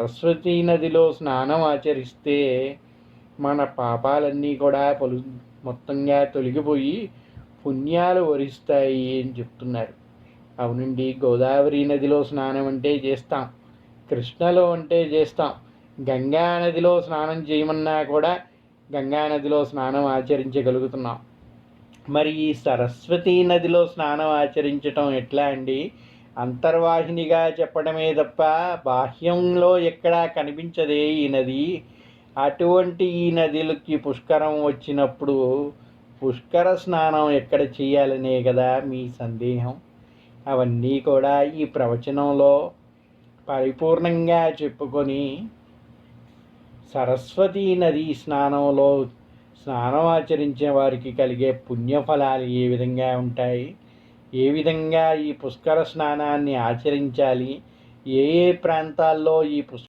సరస్వతీ నదిలో స్నానం ఆచరిస్తే మన పాపాలన్నీ కూడా పలు మొత్తంగా తొలగిపోయి పుణ్యాలు వరిస్తాయి అని చెప్తున్నారు. అవునండి గోదావరి నదిలో స్నానం అంటే చేస్తాం. కృష్ణలో అంటే చేస్తాం. గంగా నదిలో స్నానం చేయమన్నా కూడా గంగా నదిలో స్నానం ఆచరించగలుగుతున్నాం. మరి ఈ సరస్వతీ నదిలో స్నానం ఆచరించటం ఎట్లా అండి? అంతర్వాహినిగా చెప్పడమే తప్ప బాహ్యంలో ఎక్కడా కనిపించదే ఈ నది. అటువంటి ఈ నదులకి పుష్కరం వచ్చినప్పుడు పుష్కర స్నానం ఎక్కడ చేయాలనే కదా మీ సందేహం? అవన్నీ కూడా ఈ ప్రవచనంలో పరిపూర్ణంగా చెప్పుకొని సరస్వతీ నది స్నానంలో స్నానం ఆచరించే వారికి కలిగే పుణ్యఫలాలు ఏ విధంగా ఉంటాయి? ఏ విధంగా ఈ పుష్కర స్నానాన్ని ఆచరించాలి? ఏ ఏ ప్రాంతాల్లో ఈ పుష్క